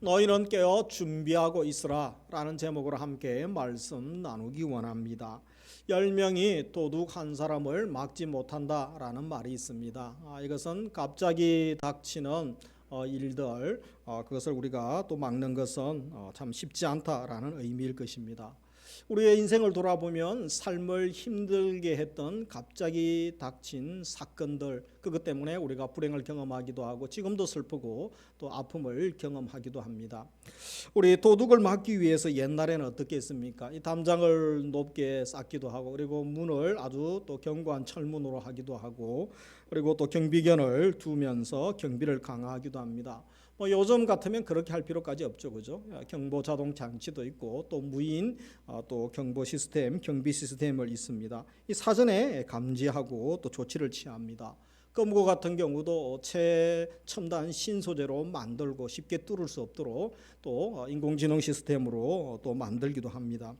너희는 깨어 준비하고 있으라 라는 제목으로 함께 말씀 나누기 원합니다. 열 명이 도둑 한 사람을 막지 못한다라는 말이 있습니다. 아, 이것은 갑자기 닥치는 어, 일들 어, 그것을 우리가 또 막는 것은 어, 참 쉽지 않다라는 의미일 것입니다. 우리의 인생을 돌아보면 삶을 힘들게 했던 갑자기 닥친 사건들 그것 때문에 우리가 불행을 경험하기도 하고 지금도 슬프고 또 아픔을 경험하기도 합니다. 우리 도둑을 막기 위해서 옛날에는 어떻게 했습니까? 이 담장을 높게 쌓기도 하고 그리고 문을 아주 또 견고한 철문으로 하기도 하고 그리고 또 경비견을 두면서 경비를 강화하기도 합니다. 뭐 요즘 같으면 그렇게 할 필요까지 없죠, 그죠? 경보 자동 장치도 있고 또 무인 어, 또 경보 시스템, 경비 시스템을 있습니다. 이 사전에 감지하고 또 조치를 취합니다. 검거 같은 경우도 최첨단 신소재로 만들고 쉽게 뚫을 수 없도록 또 어, 인공지능 시스템으로 또 만들기도 합니다.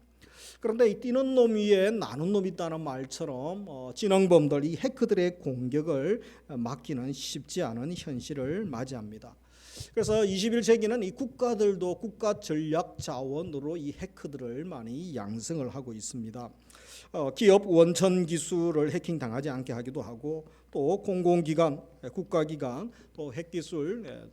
그런데 이 뛰는 놈 위에 나는 놈 있다는 말처럼 어, 지능범들 이 해커들의 공격을 어, 막기는 쉽지 않은 현실을 맞이합니다. 그래서 21세기는 이 국가들도 국가 전략 자원으로 이 해커들을 많이 양성을 하고 있습니다. 어, 기업 원천 기술을 해킹 당하지 않게 하기도 하고 또 공공기관, 예, 국가기관 또 핵기술 예,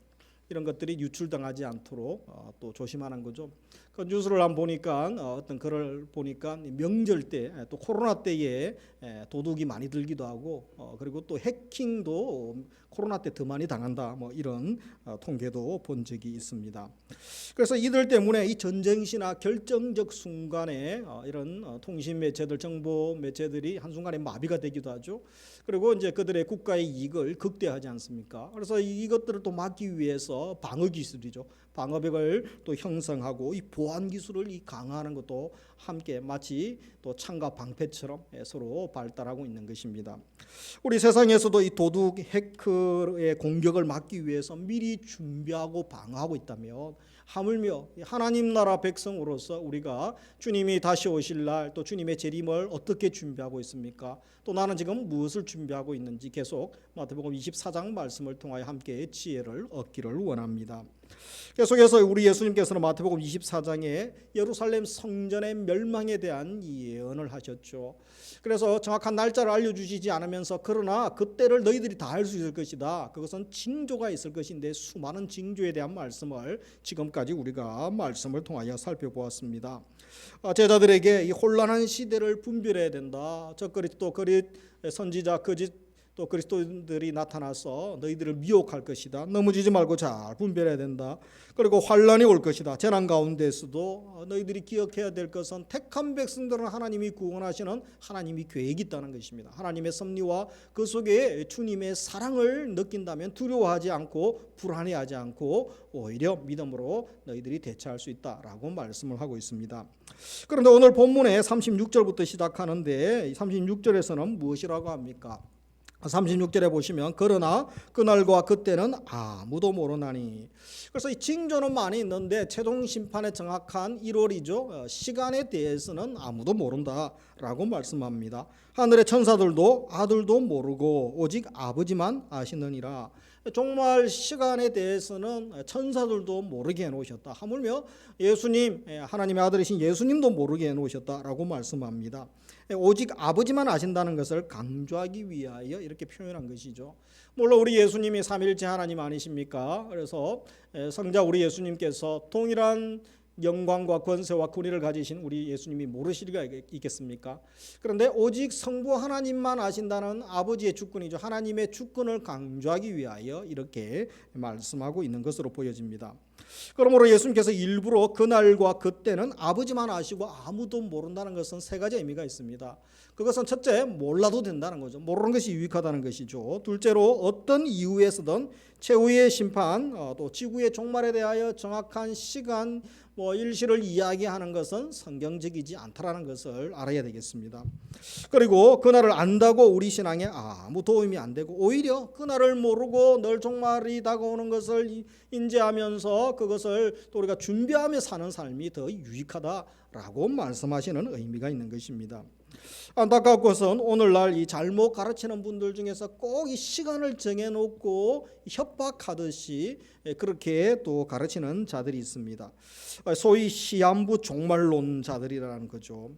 이런 것들이 유출당하지 않도록 어, 또 조심하는 거죠. 그 뉴스를 한번 보니까 어, 어떤 글을 보니까 명절 때 또 코로나 때에 예, 도둑이 많이 들기도 하고 어, 그리고 또 해킹도 코로나 때 더 많이 당한다 뭐 이런 어, 통계도 본 적이 있습니다. 그래서 이들 때문에 이 전쟁 시나 결정적 순간에 어, 이런 어, 통신 매체들 정보 매체들이 한 순간에 마비가 되기도 하죠. 그리고 이제 그들의 국가의 이익을 극대화하지 않습니까? 그래서 이것들을 또 막기 위해서 방어 기술이죠. 방어벽을 또 형성하고 이 보안 기술을 이 강화하는 것도 함께 마치 또 창과 방패처럼 예, 서로 발달하고 있는 것입니다. 우리 세상에서도 이 도둑 해커의 공격을 막기 위해서 미리 준비하고 방어하고 있다면 하물며 하나님 나라 백성으로서 우리가 주님이 다시 오실 날 또 주님의 재림을 어떻게 준비하고 있습니까? 또 나는 지금 무엇을 준비하고 있는지 계속 마태복음 24장 말씀을 통하여 함께 지혜를 얻기를 원합니다. 계속해서 우리 예수님께서는 마태복음 24장에 예루살렘 성전의 멸망에 대한 예언을 하셨죠. 그래서 정확한 날짜를 알려주시지 않으면서 그러나 그때를 너희들이 다 알 수 있을 것이다. 그것은 징조가 있을 것인데 수많은 징조에 대한 말씀을 지금까지 우리가 말씀을 통하여 살펴보았습니다. 아, 제자들에게 이 혼란한 시대를 분별해야 된다. 저 그리 또 그리 선지자 거짓 또 그리스도인들이 나타나서 너희들을 미혹할 것이다. 넘어지지 말고 잘 분별해야 된다. 그리고 환란이 올 것이다. 재난 가운데서도 너희들이 기억해야 될 것은 택한 백성들은 하나님이 구원하시는 하나님이 계획이 있다는 것입니다. 하나님의 섭리와 그 속에 주님의 사랑을 느낀다면 두려워하지 않고 불안해하지 않고 오히려 믿음으로 너희들이 대처할 수 있다라고 말씀을 하고 있습니다. 그런데 오늘 본문의 36절부터 시작하는데 36절에서는 무엇이라고 합니까? 36절에 보시면 그러나 그날과 그때는 아무도 모르나니. 그래서 이 징조는 많이 있는데 최종 심판의 정확한 1월이죠. 시간에 대해서는 아무도 모른다라고 말씀합니다. 하늘의 천사들도 아들도 모르고 오직 아버지만 아시느니라. 정말 시간에 대해서는 천사들도 모르게 해놓으셨다. 하물며 예수님 하나님의 아들이신 예수님도 모르게 해놓으셨다라고 말씀합니다 오직 아버지만 아신다는 것을 강조하기 위하여 이렇게 표현한 것이죠. 물론 우리 예수님이 삼일째 하나님 아니십니까? 그래서 성자 우리 예수님께서 동일한 영광과 권세와 권위를 가지신 우리 예수님이 모르실 리가 있겠습니까? 그런데 오직 성부 하나님만 아신다는 아버지의 주권이죠. 하나님의 주권을 강조하기 위하여 이렇게 말씀하고 있는 것으로 보여집니다. 그러므로 예수님께서 일부러 그날과 그때는 아버지만 아시고 아무도 모른다는 것은 세 가지 의미가 있습니다. 그것은 첫째 몰라도 된다는 거죠. 모르는 것이 유익하다는 것이죠. 둘째로 어떤 이유에서든 최후의 심판 어, 또 지구의 종말에 대하여 정확한 시간 뭐 일시를 이야기하는 것은 성경적이지 않다라는 것을 알아야 되겠습니다. 그리고 그날을 안다고 우리 신앙에 아무 도움이 안 되고 오히려 그날을 모르고 늘 종말이 다가오는 것을 인지하면서 그것을 또 우리가 준비하며 사는 삶이 더 유익하다라고 말씀하시는 의미가 있는 것입니다. 안타까운 것은 오늘날 이 잘못 가르치는 분들 중에서 꼭 이 시간을 정해놓고 협박하듯이 예, 그렇게 또 가르치는 자들이 있습니다. 아, 소위 시한부 종말론자들이라는 거죠.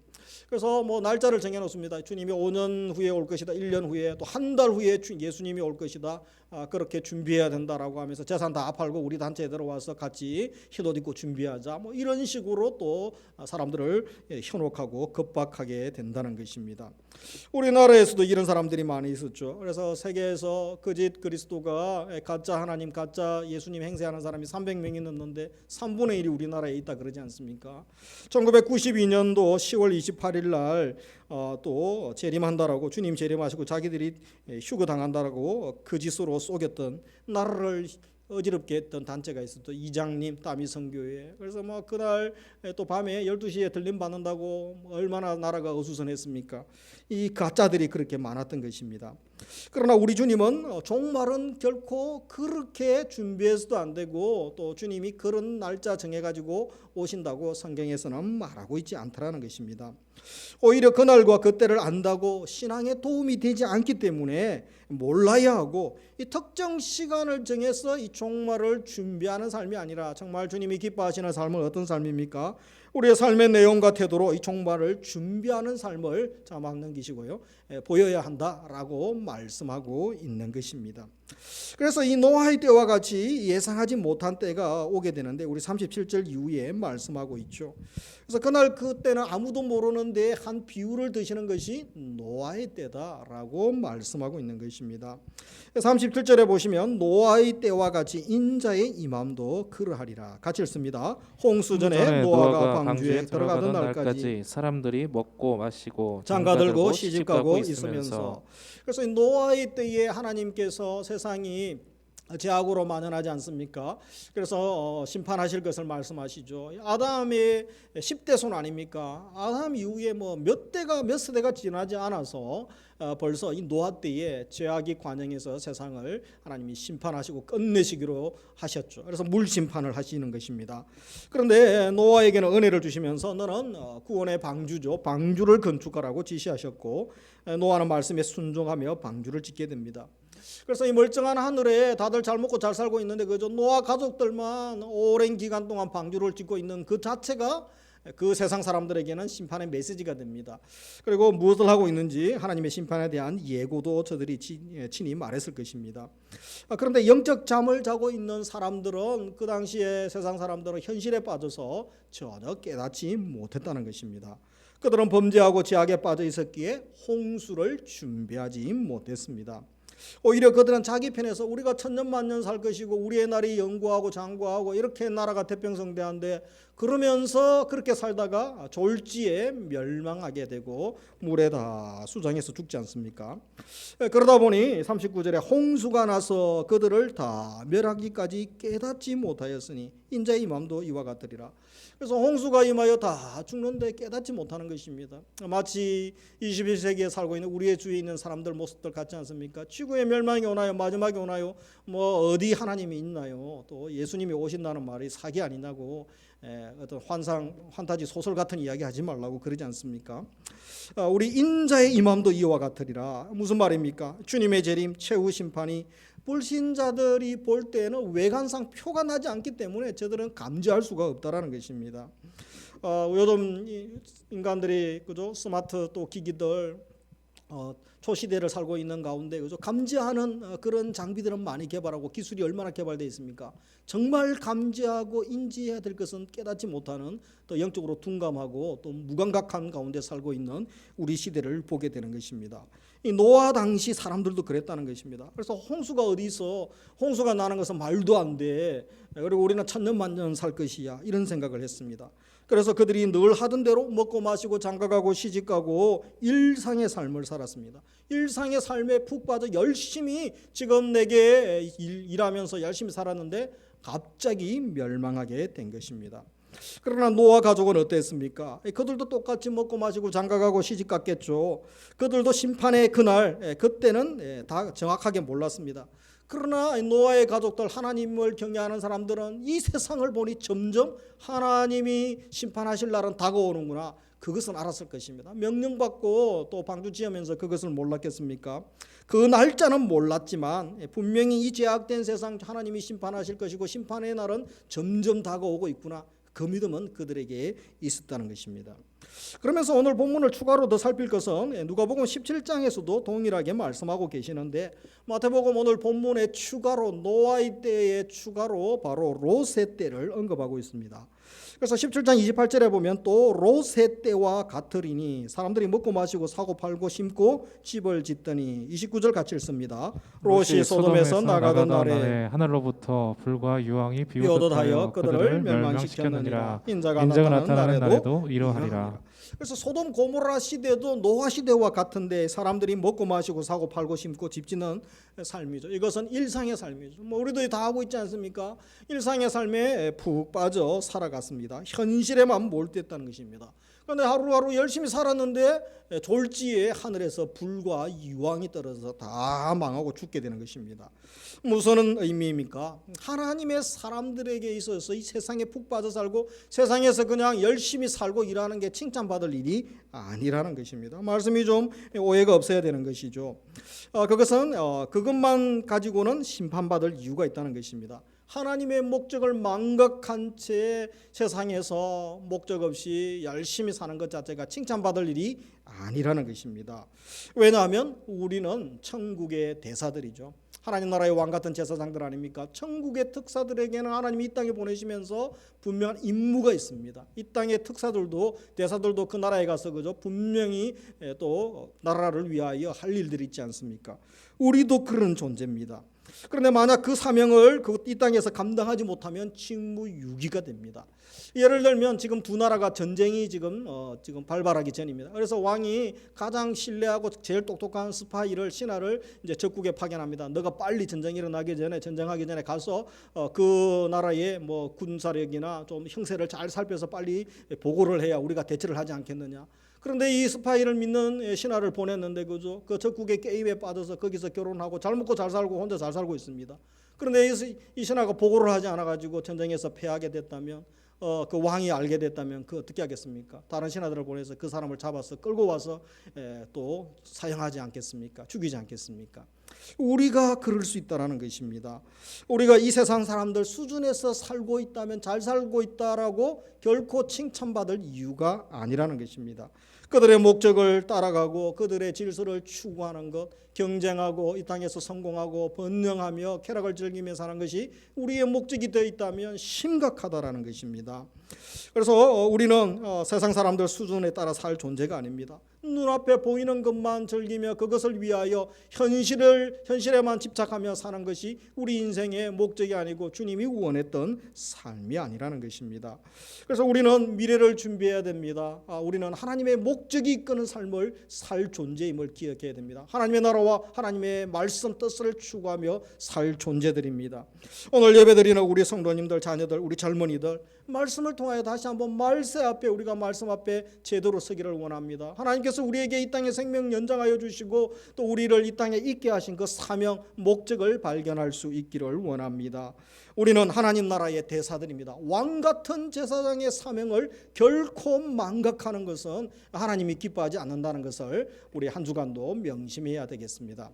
그래서 뭐 날짜를 정해 놓습니다. 주님이 5년 후에 올 것이다. 1년 후에 또 한 달 후에 주- 예수님이 올 것이다. 아, 그렇게 준비해야 된다라고 하면서 재산 다 팔고 우리 단체에 들어와서 같이 흰옷 입고 준비하자. 뭐 이런 식으로 또 사람들을 예, 현혹하고 겁박하게 된다는 것입니다. 우리나라에서도 이런 사람들이 많이 있었죠. 그래서 세계에서 거짓 그리스도가 예, 가짜 하나님, 가짜 예수님 행세하는 사람이 300명이 넘는데 3분의 1이 우리나라에 있다 그러지 않습니까? 1992년도 10월 28일 날 어, 또 재림한다라고 주님 재림하시고 자기들이 예, 휴거 당한다라고 거짓으로 속였던 나라를 어지럽게 했던 단체가 있었죠. 이장님 따미 선교회. 그래서 뭐 그날 또 밤에 12시에 들림 받는다고 얼마나 나라가 어수선했습니까? 이 가짜들이 그렇게 많았던 것입니다. 그러나 우리 주님은 어, 종말은 결코 그렇게 준비해서도 안 되고 또 주님이 그런 날짜 정해 가지고 오신다고 성경에서는 말하고 있지 않다라는 것입니다. 오히려 그날과 그때를 안다고 신앙에 도움이 되지 않기 때문에 몰라야 하고 이 특정 시간을 정해서 이 종말을 준비하는 삶이 아니라 정말 주님이 기뻐하시는 삶은 어떤 삶입니까? 우리의 삶의 내용과 태도로 이 종말을 준비하는 삶을 자막 넘기시고요. 예, 보여야 한다라고 말씀하고 있는 것입니다. 그래서 이 노아의 때와 같이 예상하지 못한 때가 오게 되는데 우리 37절 이후에 말씀하고 있죠. 그래서 그날 그 때는 아무도 모르는데 한 비유를 드시는 것이 노아의 때다라고 말씀하고 있는 것입니다. 37절에 보시면 노아의 때와 같이 인자의 임함도 그러하리라. 같이 읽습니다. 홍수 전에 노아가 방주에 들어가던 날까지 사람들이 먹고 마시고 장가 들고 시집 가고 있으면서 그래서 이 노아의 때에 하나님께서 세상 이 제약으로 만연하지 않습니까? 그래서 어, 심판하실 것을 말씀하시죠. 아담의 10대 손 아닙니까? 아담 이후에 뭐 몇 대가 몇 세대가 지나지 않아서 어, 벌써 이 노아 때에 죄악이 관영해서 세상을 하나님이 심판하시고 끝내시기로 하셨죠. 그래서 물 심판을 하시는 것입니다. 그런데 노아에게는 은혜를 주시면서 너는 어, 구원의 방주죠. 방주를 건축하라고 지시하셨고 에, 노아는 말씀에 순종하며 방주를 짓게 됩니다. 그래서 이 멀쩡한 하늘에 다들 잘 먹고 잘 살고 있는데 그저 노아 가족들만 오랜 기간 동안 방주를 짓고 있는 그 자체가 그 세상 사람들에게는 심판의 메시지가 됩니다. 그리고 무엇을 하고 있는지 하나님의 심판에 대한 예고도 저들이 치- 예, 친히 말했을 것입니다. 아, 그런데 영적 잠을 자고 있는 사람들은 그 당시에 세상 사람들은 현실에 빠져서 전혀 깨닫지 못했다는 것입니다. 그들은 범죄하고 죄악에 빠져 있었기에 홍수를 준비하지 못했습니다. 오히려 그들은 자기 편에서 우리가 천년만년 살 것이고 우리의 날이 영구하고 장구하고 이렇게 나라가 태평성대한데 그러면서 그렇게 살다가 졸지에 멸망하게 되고 물에 다 수장해서 죽지 않습니까? 예, 그러다 보니 39절에 홍수가 나서 그들을 다 멸하기까지 깨닫지 못하였으니 인자의 임함도 이와 같으리라. 그래서 홍수가 임하여 다 죽는데 깨닫지 못하는 것입니다. 마치 21세기에 살고 있는 우리의 주위에 있는 사람들 모습들 같지 않습니까? 지구의 멸망이 오나요? 마지막이 오나요? 뭐 어디 하나님이 있나요? 또 예수님이 오신다는 말이 사기 아니냐고 에, 어떤 환상 환타지 소설 같은 이야기 하지 말라고 그러지 않습니까? 아, 우리 인자의 임함도 이와 같으리라. 무슨 말입니까? 주님의 재림, 최후 심판이 불신자들이 볼 때는 외관상 표가 나지 않기 때문에 저들은 감지할 수가 없다라는 것입니다. 어, 요즘 이 인간들이 그죠 스마트 또 기기들 어, 초시대를 살고 있는 가운데 그죠 감지하는 어, 그런 장비들은 많이 개발하고 기술이 얼마나 개발되어 있습니까? 정말 감지하고 인지해야 될 것은 깨닫지 못하는 또 영적으로 둔감하고 또 무감각한 가운데 살고 있는 우리 시대를 보게 되는 것입니다. 이 노아 당시 사람들도 그랬다는 것입니다. 그래서 홍수가 어디 있어? 홍수가 나는 것은 말도 안 돼. 그리고 우리는 천년 만년 살 것이야. 이런 생각을 했습니다. 그래서 그들이 늘 하던 대로 먹고 마시고 장가가고 시집가고 일상의 삶을 살았습니다. 일상의 삶에 푹 빠져 열심히 지금 내게 일, 일하면서 열심히 살았는데 갑자기 멸망하게 된 것입니다. 그러나 노아 가족은 어땠습니까? 그들도 똑같이 먹고 마시고 장가가고 시집 갔겠죠. 그들도 심판의 그날 예, 그때는 예, 다 정확하게 몰랐습니다. 그러나 노아의 가족들 하나님을 경외하는 사람들은 이 세상을 보니 점점 하나님이 심판하실 날은 다가오는구나. 그것은 알았을 것입니다. 명령받고 또 방주 지으면서 그것을 몰랐겠습니까? 그 날짜는 몰랐지만 예, 분명히 이 죄악된 세상 하나님이 심판하실 것이고 심판의 날은 점점 다가오고 있구나. 그 믿음은 그들에게 있었다는 것입니다. 그러면서 오늘 본문을 추가로 더 살필 것은 예, 누가복음 17장에서도 동일하게 말씀하고 계시는데 마태복음 오늘 본문에 추가로 노아의 때에 추가로 바로 롯의 때를 언급하고 있습니다. 그래서 17장 28절에 보면 또 롯의 때와 같으리니 사람들이 먹고 마시고 사고 팔고 심고 집을 짓더니 29절 같이 읽습니다. 롯이 소돔에서 나가던 날에 하늘로부터 불과 유황이 비오듯하여 비오듯 하여 그들을 멸망시켰느니라 인자가, 인자가 나타나는 날에도 날에도 이러하리라. 그래서 소돔 고모라 시대도 노아 시대와 같은데 사람들이 먹고 마시고 사고 팔고 심고 집 짓는 삶이죠. 이것은 일상의 삶이죠. 뭐 우리도 다 하고 있지 않습니까? 일상의 삶에 푹 빠져 살아갔습니다. 현실에만 몰두했다는 것입니다. 그런데 하루하루 열심히 살았는데 졸지에 하늘에서 불과 유황이 떨어져서 다 망하고 죽게 되는 것입니다. 무슨 의미입니까? 하나님의 사람들에게 있어서 이 세상에 푹 빠져 살고 세상에서 그냥 열심히 살고 일하는 게 칭찬받을 일이 아니라는 것입니다. 말씀이 좀 오해가 없어야 되는 것이죠. 어, 그것은 어, 그것만 가지고는 심판받을 이유가 있다는 것입니다. 하나님의 목적을 망각한 채 세상에서 목적 없이 열심히 사는 것 자체가 칭찬받을 일이 아니라는 것입니다. 왜냐하면 우리는 천국의 대사들이죠. 하나님 나라의 왕 같은 제사장들 아닙니까? 천국의 특사들에게는 하나님이 이 땅에 보내시면서 분명한 임무가 있습니다. 이 땅의 특사들도 대사들도 그 나라에 가서 그죠 분명히 또 나라를 위하여 할 일들이 있지 않습니까? 우리도 그런 존재입니다. 그런데 만약 그 사명을 그이 땅에서 감당하지 못하면 직무유기가 됩니다. 예를 들면 지금 두 나라가 전쟁이 지금 어, 지금 발발하기 전입니다. 그래서 왕이 가장 신뢰하고 제일 똑똑한 스파이를 신하를 이제 적국에 파견합니다. 너가 빨리 전쟁이 일어나기 전에 전쟁하기 전에 가서 어, 그 나라의 뭐 군사력이나 좀 형세를 잘 살펴서 빨리 보고를 해야 우리가 대처를 하지 않겠느냐. 그런데 이 스파이를 믿는 신하를 보냈는데 그죠? 그 적국의 게임에 빠져서 거기서 결혼하고 잘 먹고 잘 살고 혼자 잘 살고 있습니다. 그런데 이, 이 신하가 보고를 하지 않아 가지고 전쟁에서 패하게 됐다면 어, 그 왕이 알게 됐다면 그 어떻게 하겠습니까? 다른 신하들을 보내서 그 사람을 잡아서 끌고 와서 에, 또 사형하지 않겠습니까? 죽이지 않겠습니까? 우리가 그럴 수 있다라는 것입니다. 우리가 이 세상 사람들 수준에서 살고 있다면 잘 살고 있다라고 결코 칭찬받을 이유가 아니라는 것입니다. 그들의 목적을 따라가고 그들의 질서를 추구하는 것, 경쟁하고 이 땅에서 성공하고 번영하며 쾌락을 즐기며 사는 것이 우리의 목적이 되어 있다면 심각하다라는 것입니다. 그래서 우리는 어, 세상 사람들 수준에 따라 살 존재가 아닙니다. 눈앞에 보이는 것만 즐기며 그것을 위하여 현실을 현실에만 집착하며 사는 것이 우리 인생의 목적이 아니고 주님이 원했던 삶이 아니라는 것입니다. 그래서 우리는 미래를 준비해야 됩니다. 아, 우리는 하나님의 목적이 이끄는 삶을 살 존재임을 기억해야 됩니다. 하나님의 나라와 하나님의 말씀 뜻을 추구하며 살 존재들입니다. 오늘 예배드리는 우리 성도님들, 자녀들, 우리 젊은이들 말씀을 통하여 다시 한번 말세 앞에 우리가 말씀 앞에 제대로 서기를 원합니다. 하나님께서 우리에게 이 땅에 생명 연장하여 주시고 또 우리를 이 땅에 있게 하신 그 사명 목적을 발견할 수 있기를 원합니다. 우리는 하나님 나라의 대사들입니다. 왕 같은 제사장의 사명을 결코 망각하는 것은 하나님이 기뻐하지 않는다는 것을 우리 한 주간도 명심해야 되겠습니다.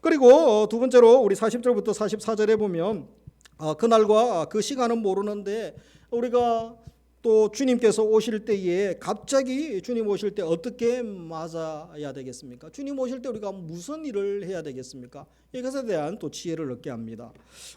그리고 두 번째로 우리 40절부터 44절에 보면 어, 그날과 그 시간은 모르는데 우리가 또 주님께서 오실 때에 갑자기 주님 오실 때 어떻게 맞아야 되겠습니까? 주님 오실 때 우리가 무슨 일을 해야 되겠습니까? 이것에 대한 또 지혜를 얻게 합니다.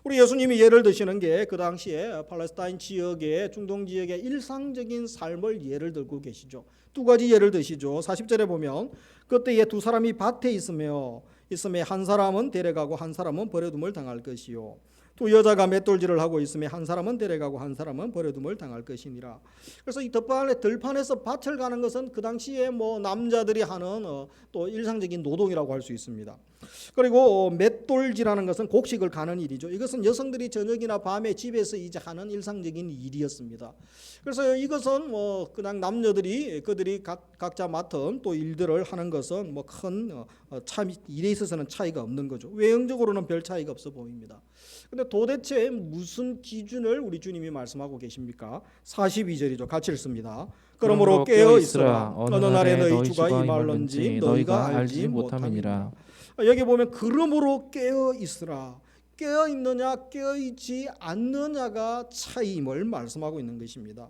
우리 예수님이 예를 드시는 게 그 당시에 팔레스타인 지역의 중동 지역의 일상적인 삶을 예를 들고 계시죠. 두 가지 예를 드시죠. 40절에 보면 그때에 두 사람이 밭에 있으며 있음에 한 사람은 데려가고 한 사람은 버려둠을 당할 것이요. 또 여자가 맷돌질을 하고 있으며 한 사람은 데려가고 한 사람은 버려둠을 당할 것이니라. 그래서 이 덮판에 들판에서 밭을 가는 것은 그 당시에 뭐 남자들이 하는 어, 또 일상적인 노동이라고 할 수 있습니다. 그리고 어, 맷돌질하는 것은 곡식을 가는 일이죠. 이것은 여성들이 저녁이나 밤에 집에서 이제 하는 일상적인 일이었습니다. 그래서 이것은 뭐 그냥 남녀들이 그들이 각, 각자 맡은 또 일들을 하는 것은 뭐큰 어, 참 일에 있어서는 차이가 없는 거죠. 외형적으로는 별 차이가 없어 보입니다. 근데 도대체 무슨 기준을 우리 주님이 말씀하고 계십니까? 42절이죠. 같이 읽습니다. 그러므로 깨어 있으라. 어느 날에 너희 주가 임할런지 너희가 알지 못함이니라. 아, 여기 보면 그러므로 깨어 있으라. 깨어 있느냐 깨어 있지 않느냐가 차이임을 말씀하고 있는 것입니다.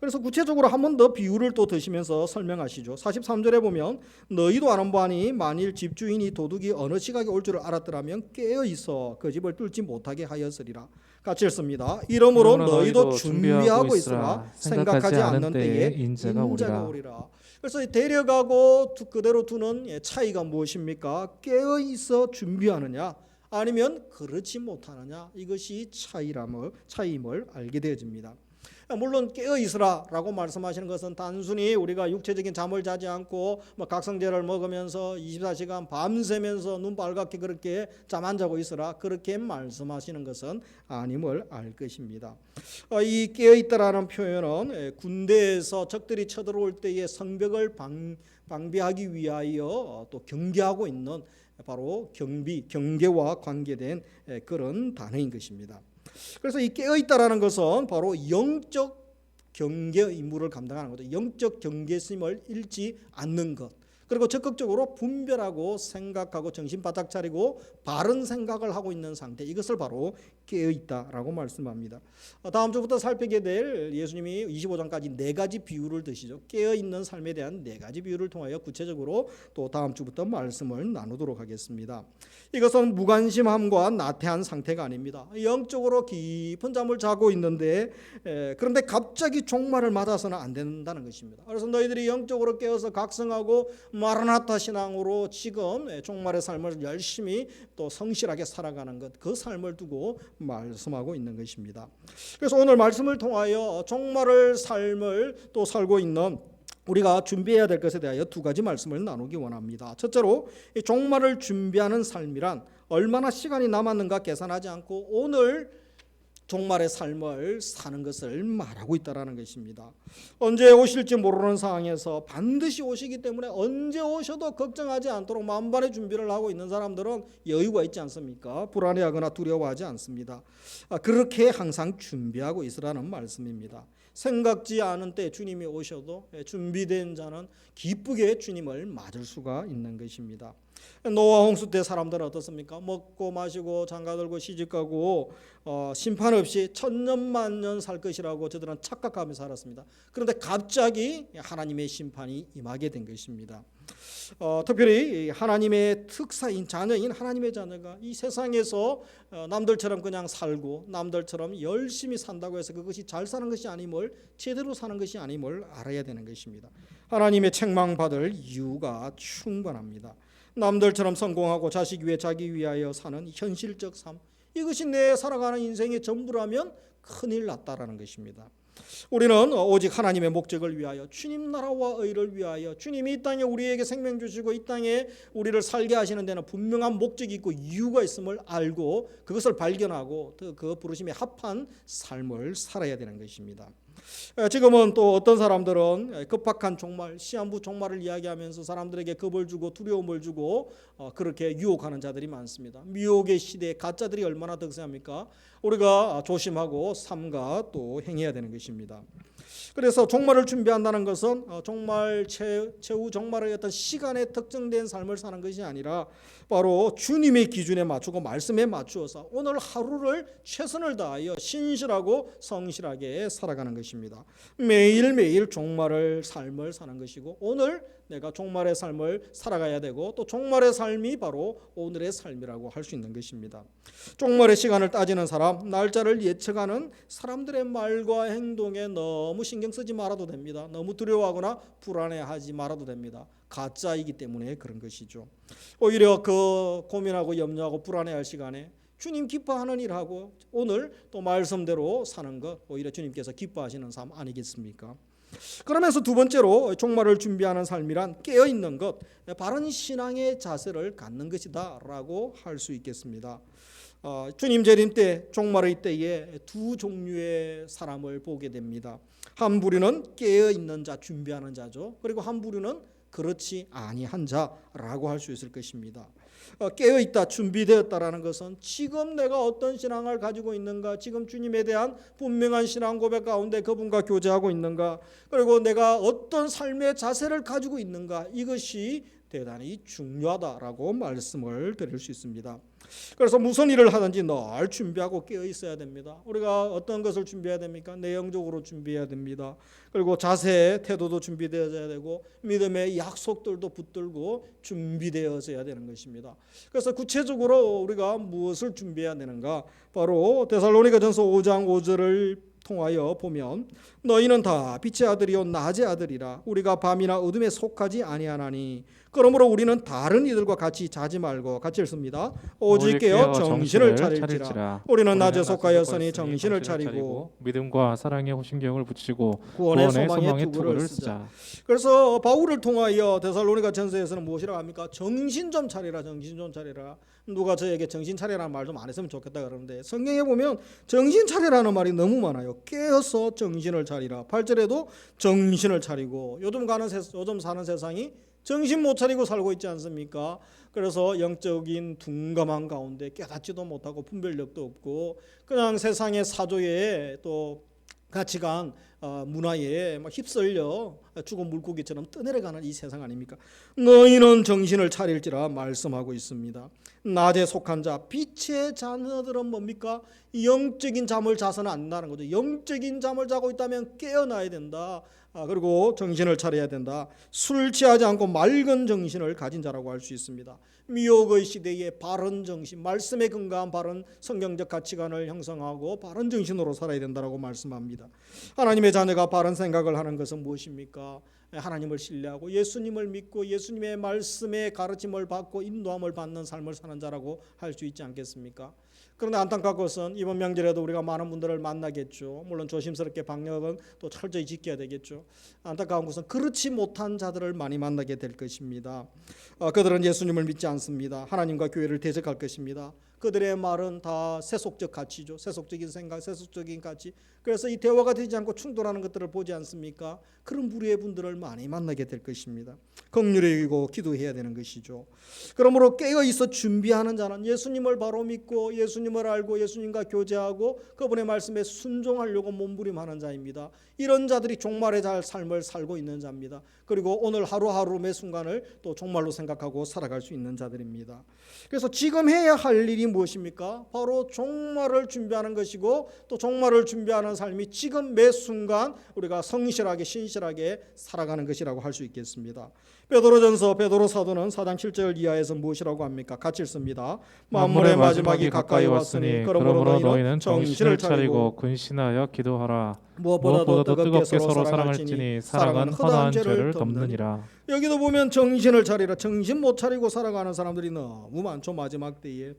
그래서 구체적으로 한 번 더 비유를 또 드시면서 설명하시죠. 43절에 보면 너희도 아는 바니 만일 집주인이 도둑이 어느 시각에 올 줄을 알았더라면 깨어 있어 그 집을 뚫지 못하게 하였으리라. 같이 읽습니다. 이러므로 그러므로 너희도 준비하고 있으라. 생각하지 않는 때에 인자가 오리라. 그래서 이 데려가고 두- 그대로 두는 예, 차이가 무엇입니까? 깨어 있어 준비하느냐 아니면 그렇지 못하느냐 이것이 차이람을 차이임을 알게 되어집니다. 물론 깨어 있으라라고 말씀하시는 것은 단순히 우리가 육체적인 잠을 자지 않고 뭐 각성제를 먹으면서 24시간 밤새면서 눈 빨갛게 그렇게 잠 안 자고 있으라 그렇게 말씀하시는 것은 아님을 알 것입니다. 어, 이 깨어 있다라는 표현은 예, 군대에서 적들이 쳐들어올 때의 성벽을 방, 방비하기 위하여 어, 또 경계하고 있는 바로 경비 경계와 관계된 예, 그런 단어인 것입니다. 그래서 이 깨어 있다라는 것은 바로 영적 경계 임무를 감당하는 거죠. 영적 경계심을 잃지 않는 것. 그리고 적극적으로 분별하고 생각하고 정신 바짝 차리고 바른 생각을 하고 있는 상태. 이것을 바로 깨어 있다라고 말씀합니다. 어, 다음 주부터 살피게 될 예수님이 25장까지 네 가지 비유를 드시죠. 깨어 있는 삶에 대한 네 가지 비유를 통하여 구체적으로 또 다음 주부터 말씀을 나누도록 하겠습니다. 이것은 무관심함과 나태한 상태가 아닙니다. 영적으로 깊은 잠을 자고 있는데 에, 그런데 갑자기 종말을 맞아서는 안 된다는 것입니다. 그래서 너희들이 영적으로 깨어서 각성하고 마라나타 신앙으로 지금 에, 종말의 삶을 열심히 또 성실하게 살아가는 것 그 삶을 두고 말씀하고 있는 것입니다. 그래서 오늘 말씀을 통하여 종말을 삶을 또 살고 있는 우리가 준비해야 될 것에 대하여 두 가지 말씀을 나누기 원합니다. 첫째로 이 종말을 준비하는 삶이란 얼마나 시간이 남았는가 계산하지 않고 오늘 종말의 삶을 사는 것을 말하고 있다라는 것입니다. 언제 오실지 모르는 상황에서 반드시 오시기 때문에 언제 오셔도 걱정하지 않도록 만반의 준비를 하고 있는 사람들은 여유가 있지 않습니까? 불안해하거나 두려워하지 않습니다. 아, 그렇게 항상 준비하고 있으라는 말씀입니다. 생각지 않은 때 주님이 오셔도 예, 준비된 자는 기쁘게 주님을 맞을 수가 있는 것입니다. 노아 홍수 때 사람들은 어떻습니까? 먹고 마시고 장가들고 시집가고 어, 심판 없이 천년만년 살 것이라고 저들은 착각하며 살았습니다. 그런데 갑자기 하나님의 심판이 임하게 된 것입니다. 어, 특별히 이 하나님의 특사인 자녀인 하나님의 자녀가 이 세상에서 어, 남들처럼 그냥 살고 남들처럼 열심히 산다고 해서 그것이 잘 사는 것이 아님을 제대로 사는 것이 아님을 알아야 되는 것입니다. 하나님의 책망받을 이유가 충분합니다. 남들처럼 성공하고 자식 위해 자기 위하여 사는 현실적 삶 이것이 내 살아가는 인생의 전부라면 큰일 났다라는 것입니다. 우리는 오직 하나님의 목적을 위하여 주님 나라와 의를 위하여 주님이 이 땅에 우리에게 생명 주시고 이 땅에 우리를 살게 하시는 데는 분명한 목적이 있고 이유가 있음을 알고 그것을 발견하고 그 부르심에 합한 삶을 살아야 되는 것입니다. 에, 지금은 또 어떤 사람들은 급박한 종말, 시한부 종말을 이야기하면서 사람들에게 겁을 주고 두려움을 주고 어, 그렇게 유혹하는 자들이 많습니다. 미혹의 시대에 가짜들이 얼마나 득세합니까? 우리가 조심하고 삼가 또 행해야 되는 것입니다. 그래서 종말을 준비한다는 것은 어, 종말 최, 최후 종말의 어떤 시간에 특정된 삶을 사는 것이 아니라 바로 주님의 기준에 맞추고 말씀에 맞추어서 오늘 하루를 최선을 다하여 신실하고 성실하게 살아가는 것입니다. 매일매일 종말을 삶을 사는 것이고 오늘 내가 종말의 삶을 살아가야 되고 또 종말의 삶이 바로 오늘의 삶이라고 할 수 있는 것입니다. 종말의 시간을 따지는 사람, 날짜를 예측하는 사람들의 말과 행동에 너무 신경 쓰지 말아도 됩니다. 너무 두려워하거나 불안해하지 말아도 됩니다. 가짜이기 때문에 그런 것이죠. 오히려 그 고민하고 염려하고 불안해할 시간에 주님 기뻐하는 일하고 오늘 또 말씀대로 사는 것 오히려 주님께서 기뻐하시는 삶 아니겠습니까? 그러면서 두 번째로 종말을 준비하는 삶이란 깨어 있는 것, 바른 신앙의 자세를 갖는 것이다라고 할 수 있겠습니다. 어, 주님 재림 때 종말의 때에 두 종류의 사람을 보게 됩니다. 한 부류는 깨어 있는 자, 준비하는 자죠. 그리고 한 부류는 그렇지 아니한 자라고 할 수 있을 것입니다. 어, 깨어 있다, 준비되었다라는 것은 지금 내가 어떤 신앙을 가지고 있는가, 지금 주님에 대한 분명한 신앙 고백 가운데 그분과 교제하고 있는가, 그리고 내가 어떤 삶의 자세를 가지고 있는가 이것이 대단히 중요하다라고 말씀을 드릴 수 있습니다. 그래서 무슨 일을 하든지 늘 준비하고 깨어 있어야 됩니다. 우리가 어떤 것을 준비해야 됩니까? 내용적으로 준비해야 됩니다. 그리고 자세, 태도도 준비되어야 되고 믿음의 약속들도 붙들고 준비되어져야 되는 것입니다. 그래서 구체적으로 우리가 무엇을 준비해야 되는가? 바로 데살로니가전서 5장 5절을 통하여 보면 너희는 다 빛의 아들이요 낮의 아들이라 우리가 밤이나 어둠에 속하지 아니하나니 그러므로 우리는 다른 이들과 같이 자지 말고 같이 읽습니다. 오직 깨어 정신을 차릴지라 우리는 낮에 속하였으니 정신을 차리고 믿음과 사랑의 호신경을 붙이고 구원의 구원의 소망의 소망의 투구를. 쓰자. 그래서 바울을 통하여 데살로니가 전서에서는 무엇이라고 합니까? 정신 좀 차리라, 정신 좀 차리라. 누가 저에게 정신 차리라는 말 좀 안 했으면 좋겠다 그러는데 성경에 보면 정신 차리라는 말이 너무 많아요. 깨어서 정신을 차리라. 8절에도 정신을 차리고 요즘 가는 세, 요즘 사는 세상이 정신 못 차리고 살고 있지 않습니까? 그래서 영적인 둔감한 가운데 깨닫지도 못하고 분별력도 없고 그냥 세상의 사조에 또 가치관 어, 문화에 막 휩쓸려 죽은 물고기처럼 떠내려가는 이 세상 아닙니까? 너희는 정신을 차릴지라 말씀하고 있습니다. 낮에 속한 자, 빛의 자녀들은 뭡니까? 영적인 잠을 자서는 안 나는 거죠. 영적인 잠을 자고 있다면 깨어나야 된다. 아, 그리고 정신을 차려야 된다. 술 취하지 않고 맑은 정신을 가진 자라고 할 수 있습니다. 미혹의 시대에 바른 정신, 말씀에 근거한 바른 성경적 가치관을 형성하고 바른 정신으로 살아야 된다라고 말씀합니다. 하나님의 자녀가 바른 생각을 하는 것은 무엇입니까? 하나님을 신뢰하고 예수님을 믿고 예수님의 말씀의 가르침을 받고 인도함을 받는 삶을 사는 자라고 할 수 있지 않겠습니까? 그런데 안타까운 것은 이번 명절에도 우리가 많은 분들을 만나겠죠. 물론 조심스럽게 방역은 또 철저히 지켜야 되겠죠. 안타까운 것은 그렇지 못한 자들을 많이 만나게 될 것입니다. 어, 그들은 예수님을 믿지 않습니다. 하나님과 교회를 대적할 것입니다. 그들의 말은 다 세속적 가치죠. 세속적인 생각, 세속적인 가치. 그래서 이 대화가 되지 않고 충돌하는 것들을 보지 않습니까? 그런 무리의 분들을 많이 만나게 될 것입니다. 긍휼히 여기고 기도해야 되는 것이죠. 그러므로 깨어 있어 준비하는 자는 예수님을 바로 믿고 예수님을 알고 예수님과 교제하고 그분의 말씀에 순종하려고 몸부림하는 자입니다. 이런 자들이 종말의 잘 삶을 살고 있는 자입니다. 그리고 오늘 하루하루 매 순간을 또 종말로 생각하고 살아갈 수 있는 자들입니다. 그래서 지금 해야 할 일이 무엇입니까? 바로 종말을 준비하는 것이고 또 종말을 준비하는 삶이 지금 매 순간 우리가 성실하게 신실하게 살아가는 것이라고 할 수 있겠습니다. 베드로전서 베드로 사도는 4장 7절 이하에서 무엇이라고 합니까? 같이 읽습니다. 만물의 마지막이 가까이 왔으니 그러므로 너희는 정신을 차리고 근신하여 기도하라. 무엇보다도 무엇보다도 뜨겁게 뜨겁게 서로 사랑할지니 사랑은 허다한 죄를. 덮느니라. 여기도 보면 정신을 차리라. 정신 못 차리고 살아가는 사람들이 너무 많죠. 마지막 때에.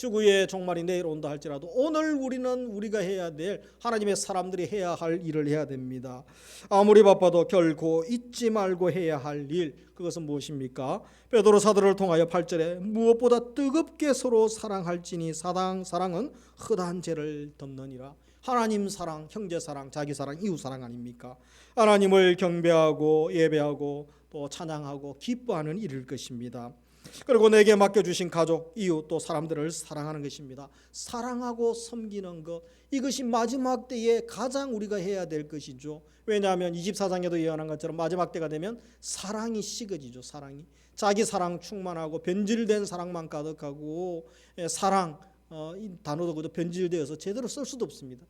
주구의 종말이 내일 온다 할지라도 오늘 우리는 우리가 해야 될 하나님의 사람들이 해야 할 일을 해야 됩니다. 아무리 바빠도 결코 잊지 말고 해야 할 일. 그것은 무엇입니까? 베드로 사도를 통하여 8절에 무엇보다 뜨겁게 서로 사랑할지니 사랑 사랑은 허다한 죄를 덮느니라. 하나님 사랑, 형제 사랑, 자기 사랑, 이웃 사랑 아닙니까? 하나님을 경배하고 예배하고 또 찬양하고 기뻐하는 일일 것입니다. 그리고 내게 맡겨주신 가족, 이웃 또 사람들을 사랑하는 것입니다. 사랑하고 섬기는 것 이것이 마지막 때에 가장 우리가 해야 될 것이죠. 왜냐하면 24장에도 예언한 것처럼 마지막 때가 되면 사랑이 식어지죠. 사랑이 자기 사랑 충만하고 변질된 사랑만 가득하고 예, 사랑 어, 이 단어도 그저 변질되어서 제대로 쓸 수도 없습니다.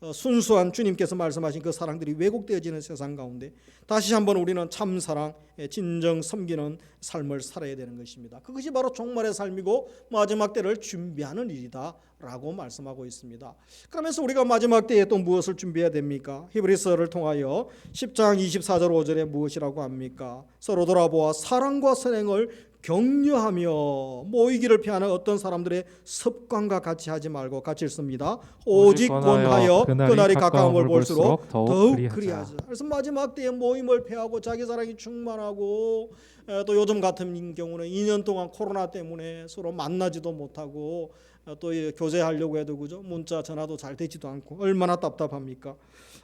어, 순수한 주님께서 말씀하신 그 사랑들이 왜곡되어지는 세상 가운데 다시 한번 우리는 참 사랑, 예, 진정 섬기는 삶을 살아야 되는 것입니다. 그것이 바로 종말의 삶이고 마지막 때를 준비하는 일이다라고 말씀하고 있습니다. 그러면서 우리가 마지막 때에 또 무엇을 준비해야 됩니까? 히브리서를 통하여 10장 24절 5절에 무엇이라고 합니까? 서로 돌아보아 사랑과 선행을 격려하며 모이기를 피하는 어떤 사람들의 습관과 같이 하지 말고 같이 읽습니다. 오직 권하여 그날이 가까움을 볼수록 더욱 그리하자. 그래서 마지막 때에 모임을 피하고 자기 사랑이 충만하고 에, 또 요즘 같은 경우는 2년 동안 코로나 때문에 서로 만나지도 못하고 어, 또이 교제하려고 해도 그죠 문자 전화도 잘 되지도 않고 얼마나 답답합니까?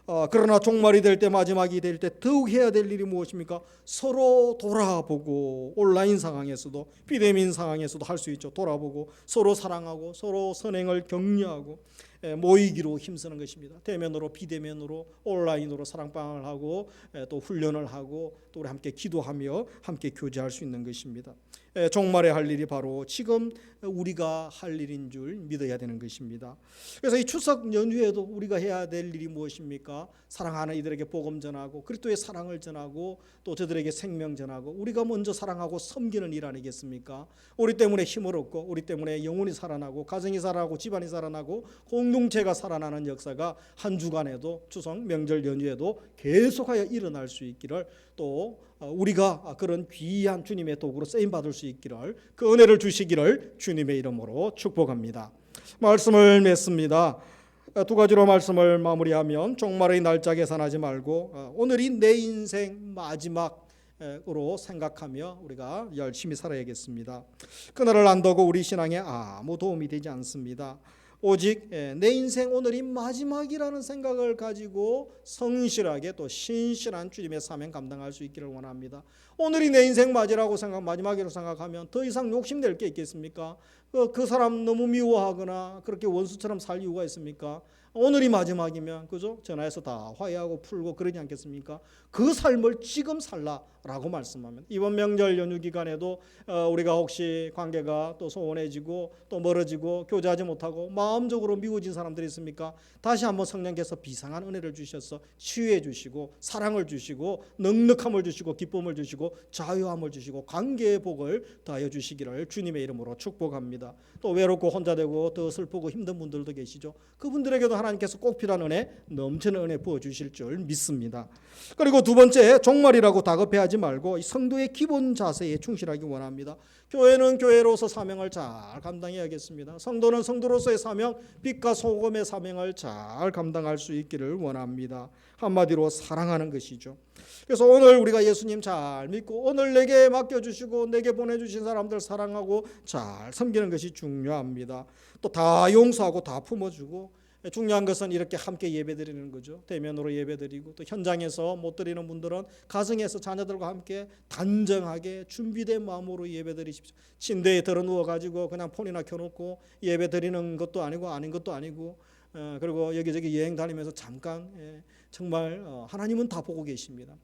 어, 그러나 종말이 될 때 마지막이 될 때 더욱 해야 될 일이 무엇입니까? 서로 돌아보고 온라인 상황에서도 비대면 상황에서도 할 수 있죠. 돌아보고 서로 사랑하고 서로 선행을 격려하고 에, 모이기로 힘쓰는 것입니다. 대면으로 비대면으로 온라인으로 사랑방을 하고 에, 또 훈련을 하고 또 우리 함께 기도하며 함께 교제할 수 있는 것입니다. 에, 종말에 할 일이 바로 지금 우리가 할 일인 줄 믿어야 되는 것입니다. 그래서 이 추석 연휴에도 우리가 해야 될 일이 무엇입니까? 사랑하는 이들에게 복음 전하고 그리스도의 사랑을 전하고 또 저들에게 생명 전하고 우리가 먼저 사랑하고 섬기는 일 아니겠습니까? 우리 때문에 힘을 얻고 우리 때문에 영혼이 살아나고 가정이 살아나고 집안이 살아나고 공동체가 살아나는 역사가 한 주간에도 추석 명절 연휴에도 계속하여 일어날 수 있기를 또 어, 우리가 그런 귀한 주님의 도구로 쓰임 받을 수 있기를 그 은혜를 주시기를 주님의 이름으로 축복합니다. 말씀을 맺습니다. 어, 두 가지로 말씀을 마무리하면 종말의 날짜 계산하지 말고 어, 오늘이 내 인생 마지막으로 생각하며 우리가 열심히 살아야겠습니다. 그날을 안다고 우리 신앙에 아무 도움이 되지 않습니다. 오직 예, 내 인생 오늘이 마지막이라는 생각을 가지고 성실하게 또 신실한 주님의 사명 감당할 수 있기를 원합니다. 오늘이 내 인생 마지라고 생각 마지막이라고 생각하면 더 이상 욕심낼 게 있겠습니까? 그, 그 사람 너무 미워하거나 그렇게 원수처럼 살 이유가 있습니까? 오늘이 마지막이면 그죠? 전화해서 다 화해하고 풀고 그러지 않겠습니까? 그 삶을 지금 살라라고 말씀하면 이번 명절 연휴 기간에도 어, 우리가 혹시 관계가 또 소원해지고 또 멀어지고 교제하지 못하고 마음적으로 미워진 사람들이 있습니까? 다시 한번 성령께서 비상한 은혜를 주셔서 치유해 주시고 사랑을 주시고 넉넉함을 주시고 기쁨을 주시고 자유함을 주시고 관계의 복을 더하여 주시기를 주님의 이름으로 축복합니다. 또 외롭고 혼자 되고 더 슬프고 힘든 분들도 계시죠. 그분들에게도 하나님께서 꼭 필요한 은혜 넘치는 은혜 부어 주실 줄 믿습니다. 그리고 두 번째 종말이라고 다급해하지 말고 이 성도의 기본 자세에 충실하기 원합니다. 교회는 교회로서 사명을 잘 감당해야겠습니다. 성도는 성도로서의 사명, 빛과 소금의 사명을 잘 감당할 수 있기를 원합니다. 한마디로 사랑하는 것이죠. 그래서 오늘 우리가 예수님 잘 믿고 오늘 내게 맡겨주시고 내게 보내주신 사람들 사랑하고 잘 섬기는 것이 중요합니다. 또 다 용서하고 다 품어주고 중요한 것은 이렇게 함께 예배드리는 거죠. 대면으로 예배드리고 또 현장에서 못 드리는 분들은 가정에서 자녀들과 함께 단정하게 준비된 마음으로 예배드리십시오. 침대에 들어 누워 가지고 그냥 폰이나 켜놓고 예배드리는 것도 아니고 아닌 것도 아니고 어, 그리고 여기저기 여행 다니면서 잠깐 예, 정말 어, 하나님은 다 보고 계십니다.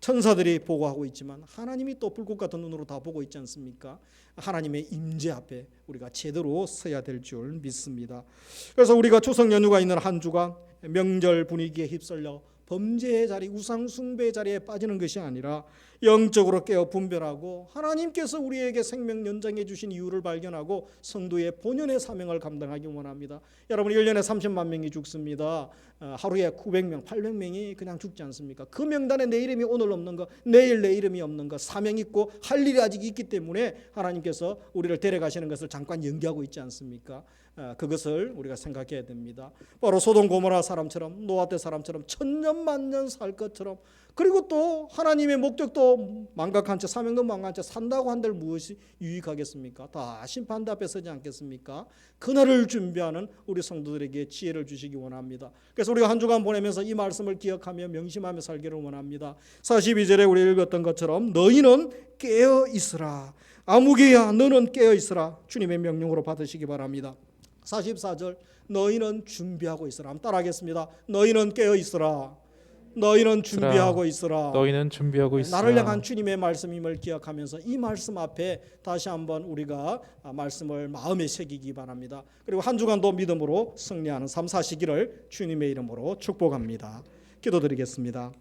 천사들이 보고하고 있지만 하나님이 또 불꽃 같은 눈으로 다 보고 있지 않습니까? 하나님의 임재 앞에 우리가 제대로 서야 될 줄 믿습니다. 그래서 우리가 추석 연휴가 있는 한 주간 명절 분위기에 휩쓸려 범죄의 자리, 우상 숭배의 자리에 빠지는 것이 아니라 영적으로 깨어 분별하고 하나님께서 우리에게 생명 연장해 주신 이유를 발견하고 성도의 본연의 사명을 감당하기 원합니다. 여러분 1년에 30만 명이 죽습니다. 어, 하루에 900명, 800명이 그냥 죽지 않습니까? 그 명단에 내 이름이 오늘 없는 거, 내일 내 이름이 없는 거, 사명 있고 할 일이 아직 있기 때문에 하나님께서 우리를 데려가시는 것을 잠깐 연기하고 있지 않습니까? 어, 그것을 우리가 생각해야 됩니다. 바로 소돔 고모라 사람처럼 노아 때 사람처럼 천년 만년 살 것처럼 그리고 또 하나님의 목적도 망각한 채 사명도 망각한 채 산다고 한들 무엇이 유익하겠습니까? 다 심판대 앞에 서지 않겠습니까? 그날을 준비하는 우리 성도들에게 지혜를 주시기 원합니다. 그래서 우리가 한 주간 보내면서 이 말씀을 기억하며 명심하며 살기를 원합니다. 42절에 우리 읽었던 것처럼 너희는 깨어 있으라. 아무개야 너는 깨어 있으라. 주님의 명령으로 받으시기 바랍니다. 44절 너희는 준비하고 있으라. 한번 따라하겠습니다. 너희는 깨어 있으라. 너희는 준비하고 있으라. 너희는 준비하고 있으라. 나를 향한 주님의 말씀임을 기억하면서 이 말씀 앞에 다시 한번 우리가 아, 말씀을 마음에 새기기 바랍니다. 그리고 한 주간도 믿음으로 승리하는 삶 사시기를 주님의 이름으로 축복합니다. 기도드리겠습니다.